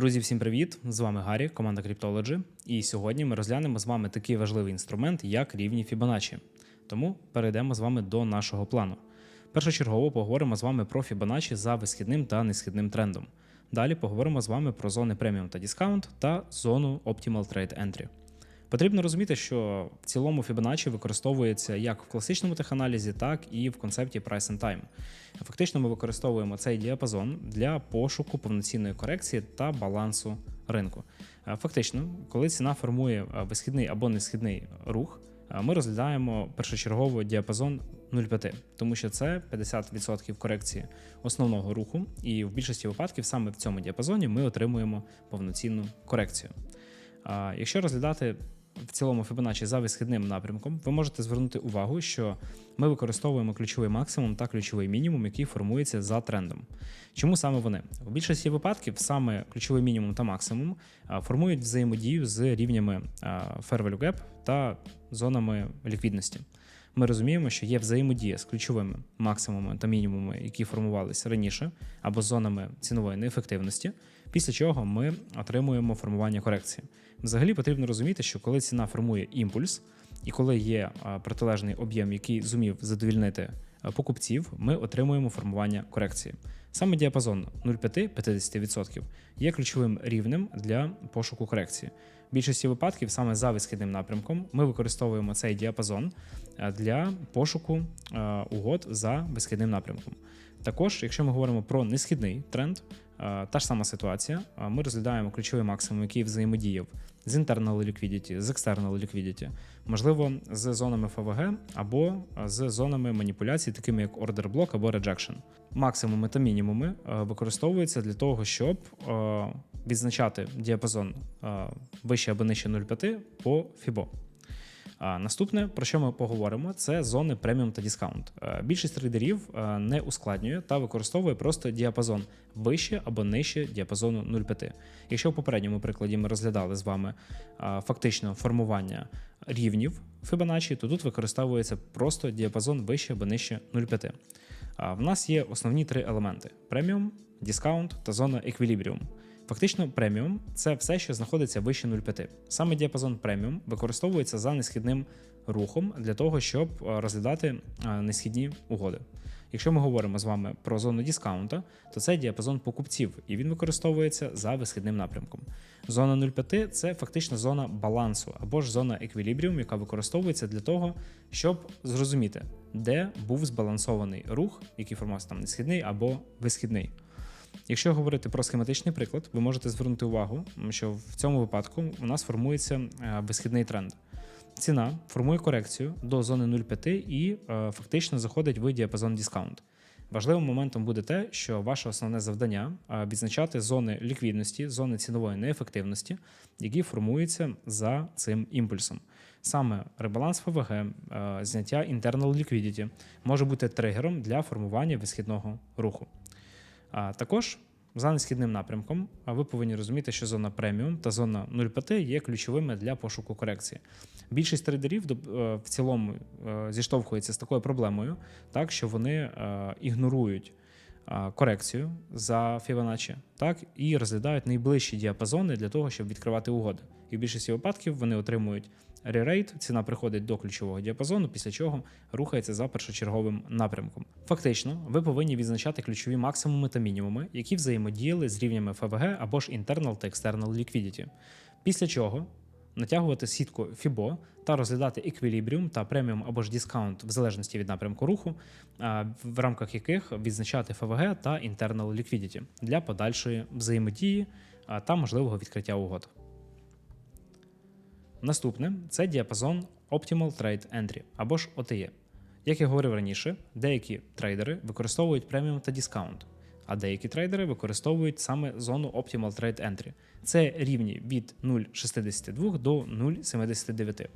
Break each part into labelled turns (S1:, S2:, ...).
S1: Друзі, всім привіт! З вами Гаррі, команда Cryptology. І сьогодні ми розглянемо з вами такий важливий інструмент, як рівні Fibonacci. Тому перейдемо з вами до нашого плану. Першочергово поговоримо з вами про Fibonacci за висхідним та несхідним трендом. Далі поговоримо з вами про зони преміум та дискаунт та зону Optimal Trade Entry. Потрібно розуміти, що в цілому Fibonacci використовується як в класичному теханалізі, так і в концепті Price and Time. Фактично, ми використовуємо цей діапазон для пошуку повноцінної корекції та балансу ринку. Е, Фактично, коли ціна формує е, висхідний або несхідний рух, е, ми розглядаємо першочергово діапазон 0,5, тому що це 50% корекції основного руху, і в більшості випадків саме в цьому діапазоні ми отримуємо повноцінну корекцію. Якщо розглядати в цілому Fibonacci за висхідним напрямком, ви можете звернути увагу, що ми використовуємо ключовий максимум та ключовий мінімум, який формується за трендом. Чому саме вони? В більшості випадків саме ключовий мінімум та максимум формують взаємодію з рівнями Fair Value Gap та зонами ліквідності. Ми розуміємо, що є взаємодія з ключовими максимумами та мінімумами, які формувалися раніше, або зонами цінової неефективності, після чого ми отримуємо формування корекції. Взагалі потрібно розуміти, що коли ціна формує імпульс, і коли є протилежний об'єм, який зумів задовільнити покупців, ми отримуємо формування корекції. Саме діапазон 0,5-50% є ключовим рівнем для пошуку корекції. В більшості випадків саме за висхідним напрямком ми використовуємо цей діапазон е, для пошуку е, угод за висхідним напрямком. Також, якщо ми говоримо про несхідний тренд, та ж сама ситуація. Ми розглядаємо ключовий максимум, який взаємодіяв з internal liquidity, з external liquidity, можливо, з зонами ФВГ або з зонами маніпуляцій, такими як order block або rejection. Максимуми та мінімуми використовуються для того, щоб відзначати діапазон вище або нижче 0,5 по FIBO. Наступне, про що ми поговоримо, це зони преміум та дискаунт. Е, Більшість трейдерів е, не ускладнює та використовує просто діапазон вище або нижче діапазону 0,5. Якщо в попередньому прикладі ми розглядали з вами фактично формування рівнів Fibonacci, то тут використовується просто діапазон вище або нижче 0,5. В нас є основні три елементи: преміум, дискаунт та зона еквілібріум. Фактично, преміум це все, що знаходиться вище 0,5. Саме діапазон преміум використовується за несхідним рухом для того, щоб е, розглядати е, несхідні угоди. Якщо ми говоримо з вами про зону дискаунта, то це діапазон покупців, і він використовується за висхідним напрямком. Зона 0,5 це фактично зона балансу або ж зона еквілібріум, яка використовується для того, щоб зрозуміти, де був збалансований рух, який формувався там несхідний або висхідний. Якщо говорити про схематичний приклад, ви можете звернути увагу, що в цьому випадку у нас формується е, висхідний тренд. Ціна формує корекцію до зони 0,5 і е, фактично заходить в діапазон дискаунт. Важливим моментом буде те, що ваше основне завдання е, відзначати зони ліквідності, зони цінової неефективності, які формуються за цим імпульсом. Саме ребаланс ФВГ, зняття internal liquidity може бути тригером для формування висхідного руху. А також за несхідним напрямком ви повинні розуміти, що зона преміум та зона 0,5 є ключовими для пошуку корекції. Більшість трейдерів е, в цілому е, зіштовхується з такою проблемою, так що вони е, ігнорують корекцію за Fibonacci, так і розглядають найближчі діапазони для того, щоб відкривати угоди. І в більшості випадків вони отримують ререйт, ціна приходить до ключового діапазону, після чого рухається за першочерговим напрямком. Фактично, ви повинні відзначати ключові максимуми та мінімуми, які взаємодіяли з рівнями ФВГ або ж internal та external liquidity. Після чого натягувати сітку FIBO та розглядати еквілібріум та преміум або ж дискаунт в залежності від напрямку руху, в рамках яких відзначати ФВГ та internal liquidity для подальшої взаємодії та можливого відкриття угод. Наступне це діапазон Optimal Trade Entry або ж OTE. Як я говорив раніше, деякі трейдери використовують преміум та дискаунт, а деякі трейдери використовують саме зону Optimal Trade Entry. Це рівні від 0,62 до 0,79.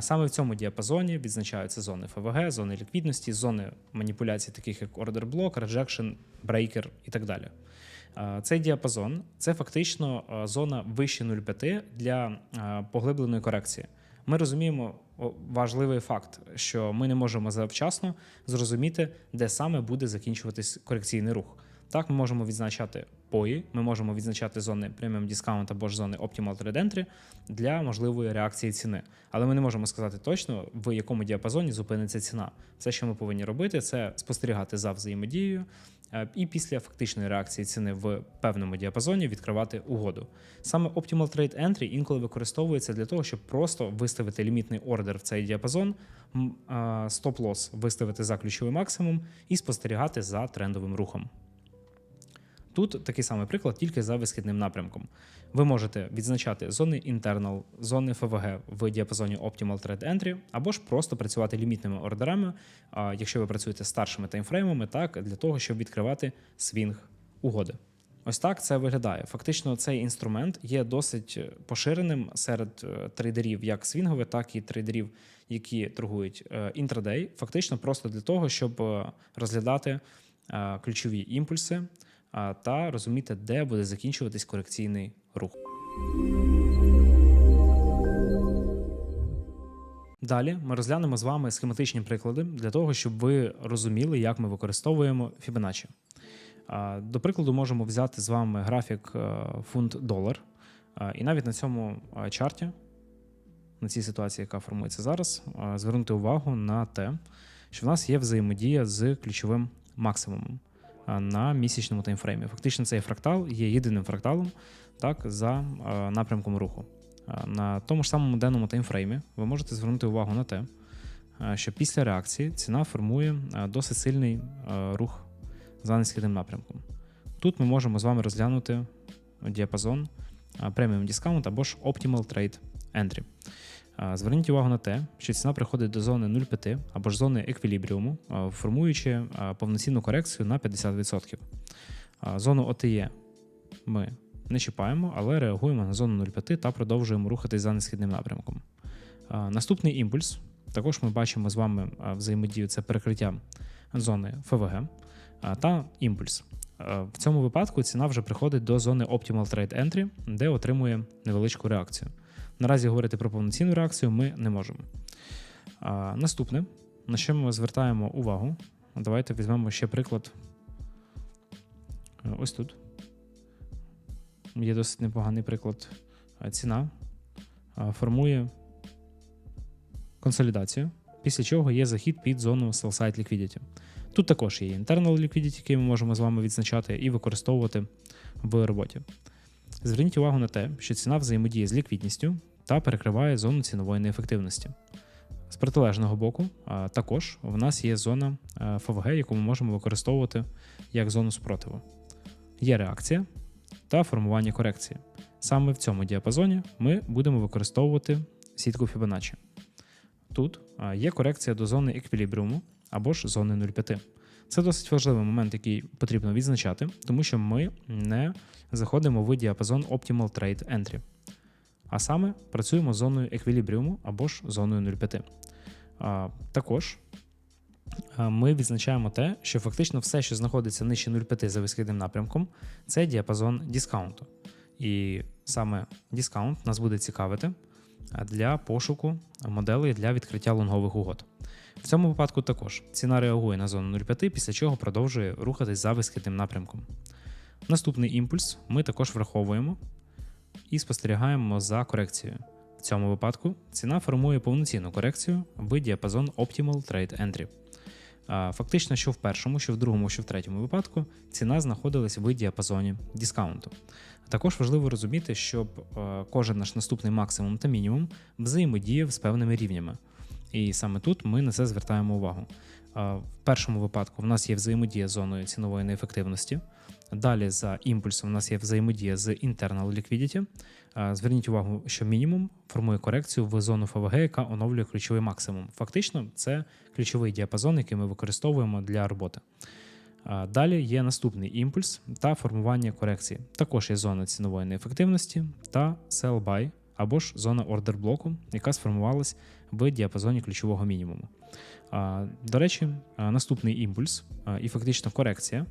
S1: Саме в цьому діапазоні відзначаються зони ФВГ, зони ліквідності, зони маніпуляцій, таких як Order Block, Rejection, Breaker і так далі. А, Цей діапазон це фактично зона вище 0,5 для поглибленої корекції. Ми розуміємо важливий факт, що ми не можемо завчасно зрозуміти, де саме буде закінчуватись корекційний рух. Так, ми можемо відзначати пої, ми можемо відзначати зони Premium Discount або ж зони Optimal Trade Entry для можливої реакції ціни. Але ми не можемо сказати точно, в якому діапазоні зупиниться ціна. Все, що ми повинні робити, це спостерігати за взаємодією е, і після фактичної реакції ціни в певному діапазоні відкривати угоду. Саме Optimal Trade Entry інколи використовується для того, щоб просто виставити лімітний ордер в цей діапазон, стоп-лосс виставити за ключовий максимум і спостерігати за трендовим рухом. Тут такий самий приклад, тільки за висхідним напрямком. Ви можете відзначати зони internal, зони ФВГ в діапазоні Optimal Trade Entry, або ж просто працювати лімітними ордерами, якщо ви працюєте старшими таймфреймами, так для того, щоб відкривати свінг угоди. Ось так це виглядає. Фактично, цей інструмент є досить поширеним серед е, трейдерів, як свінгових, так і трейдерів, які торгують е, інтрадей. Фактично, просто для того, щоб е, розглядати ключові імпульси та розуміти, де буде закінчуватись корекційний рух. Далі ми розглянемо з вами схематичні приклади для того, щоб ви розуміли, як ми використовуємо Fibonacci. До прикладу, можемо взяти з вами графік е, фунт-долар. І навіть на цьому е, чарті, на цій ситуації, яка формується зараз, е, звернути увагу на те, що в нас є взаємодія з ключовим максимумом на місячному таймфреймі. Фактично, цей фрактал є єдиним фракталом так, за е, напрямком руху. На тому ж самому денному таймфреймі ви можете звернути увагу на те, е, що після реакції ціна формує е, досить сильний е, рух за несхідним напрямком. Тут ми можемо з вами розглянути діапазон е, Premium Discount або ж Optimal Trade Entry. Зверніть увагу на те, що ціна приходить до зони 0,5 або ж зони еквілібріуму, формуючи повноцінну корекцію на 50%. Е, Зону OTE ми не чіпаємо, але реагуємо на зону 0,5 та продовжуємо рухатись за несхідним напрямком. Наступний імпульс. Також ми бачимо з вами взаємодію це перекриття зони ФВГ та імпульс. В цьому випадку ціна вже приходить до зони Optimal Trade Entry, де отримує невеличку реакцію. Наразі говорити про повноцінну реакцію ми не можемо. А, Наступне, на що ми звертаємо увагу, давайте візьмемо ще приклад. Е, Ось тут. Є досить непоганий приклад. Е, Ціна е, формує консолідацію, після чого є захід під зону sell-side liquidity. Тут також є internal liquidity, який ми можемо з вами відзначати і використовувати в роботі. Зверніть увагу на те, що ціна взаємодіє з ліквідністю та перекриває зону цінової неефективності. З протилежного боку, також в нас є зона е, ФВГ, яку ми можемо використовувати як зону спротиву. Є реакція та формування корекції. Саме в цьому діапазоні ми будемо використовувати сітку Fibonacci. Тут є корекція до зони еквілібріуму або ж зони 0,5. Це досить важливий момент, який потрібно відзначати, тому що ми не заходимо в діапазон Optimal Trade Entry. А саме працюємо з зоною еквілібріуму або ж зоною 0,5. А, також ми відзначаємо те, що фактично все, що знаходиться нижче 0,5 за висхідним напрямком, це діапазон дискаунту. І саме дискаунт нас буде цікавити для пошуку моделей для відкриття лонгових угод. В цьому випадку також ціна реагує на зону 0,5, після чого продовжує рухатись за висхідним напрямком. Наступний імпульс ми також враховуємо і спостерігаємо за корекцією. В цьому випадку ціна формує повноцінну корекцію в діапазон Optimal Trade Entry. Фактично, що в першому, що в другому, що в третьому випадку ціна знаходилась в діапазоні дискаунту. Також важливо розуміти, щоб е, кожен наш наступний максимум та мінімум взаємодіяв з певними рівнями. І саме тут ми на це звертаємо увагу. В першому випадку в нас є взаємодія з зоною цінової неефективності. Далі за імпульсом у нас є взаємодія з internal liquidity. Зверніть увагу, що мінімум формує корекцію в зону ФВГ, яка оновлює ключовий максимум. Фактично, це ключовий діапазон, який ми використовуємо для роботи. Далі є наступний імпульс та формування корекції. Також є зона цінової неефективності та sell buy або ж зона ордер блоку, яка сформувалась в діапазоні ключового мінімуму. До речі, наступний імпульс і фактично корекція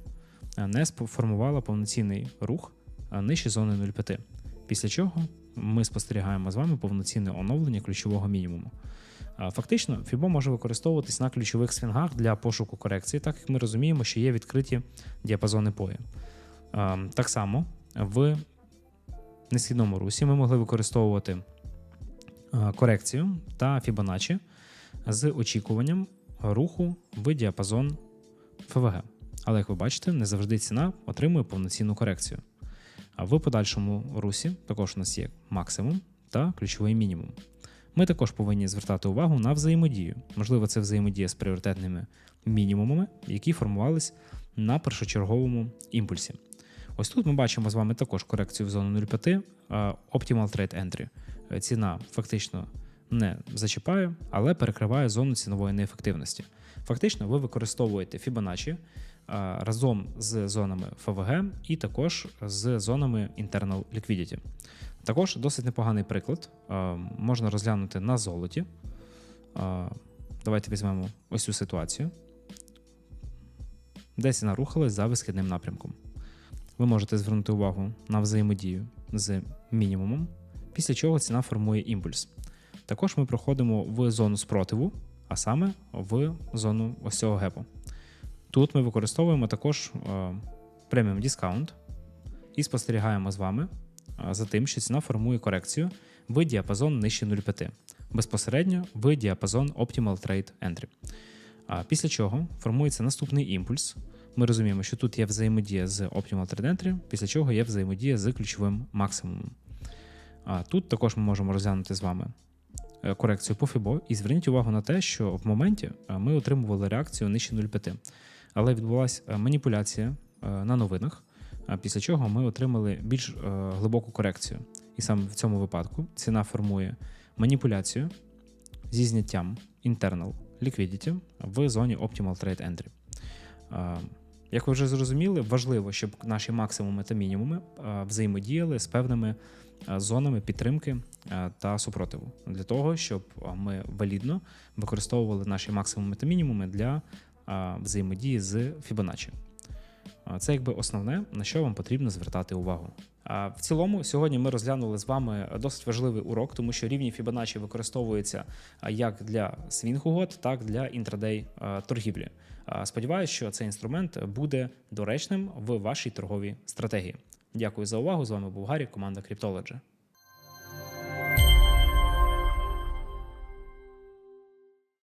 S1: не сформувала повноцінний рух нижче зони 0,5. Після чого ми спостерігаємо з вами повноцінне оновлення ключового мінімуму. Фактично, FIBO може використовуватись на ключових свінгах для пошуку корекції, так як ми розуміємо, що є відкриті діапазони пої. Так само в несхідному русі ми могли використовувати корекцію та Fibonacci з очікуванням руху в діапазон ФВГ. Але як ви бачите, не завжди ціна отримує повноцінну корекцію. А в подальшому русі також у нас є максимум та ключовий мінімум. Ми також повинні звертати увагу на взаємодію. Можливо, це взаємодія з пріоритетними мінімумами, які формувались на першочерговому імпульсі. Ось тут ми бачимо з вами також корекцію в зону 0,5 Optimal Trade Entry. Е, Ціна фактично не зачіпає, але перекриває зону цінової неефективності. Фактично, ви використовуєте Fibonacci разом з зонами ФВГ і також з зонами Internal Liquidity. Також досить непоганий приклад. Можна розглянути на золоті. Давайте візьмемо ось цю ситуацію, де ціна рухалась за висхідним напрямком. Ви можете звернути увагу на взаємодію з мінімумом, після чого ціна формує імпульс. Також ми проходимо в зону спротиву, а саме в зону ось цього гепу. Тут ми використовуємо також преміум дискаунт і спостерігаємо з вами е, за тим, що ціна формує корекцію в діапазон нижче 0,5, безпосередньо в діапазон Optimal Trade Entry. Після чого формується наступний імпульс. Ми розуміємо, що тут є взаємодія з Optimal Trade Entry, після чого є взаємодія з ключовим максимумом. А Тут також ми можемо розглянути з вами е, корекцію по FIBO і зверніть увагу на те, що в моменті е, ми отримували реакцію нижче 0,5, але відбулася е, маніпуляція на новинах, після чого ми отримали більш глибоку корекцію. І саме в цьому випадку ціна формує маніпуляцію зі зняттям internal liquidity в зоні Optimal Trade Entry. Як ви вже зрозуміли, важливо, щоб наші максимуми та мінімуми е, взаємодіяли з певними е, зонами підтримки е, та супротиву для того, щоб ми валідно використовували наші максимуми та мінімуми для взаємодії з Fibonacci. Це якби основне, на що вам потрібно звертати увагу. В цілому, сьогодні ми розглянули з вами досить важливий урок, тому що рівні Fibonacci використовуються як для свінг-угод, так і для інтрадей торгівлі. Сподіваюсь, що цей інструмент буде доречним в вашій торговій стратегії. Дякую за увагу. З вами був Гарі, команда Cryptology.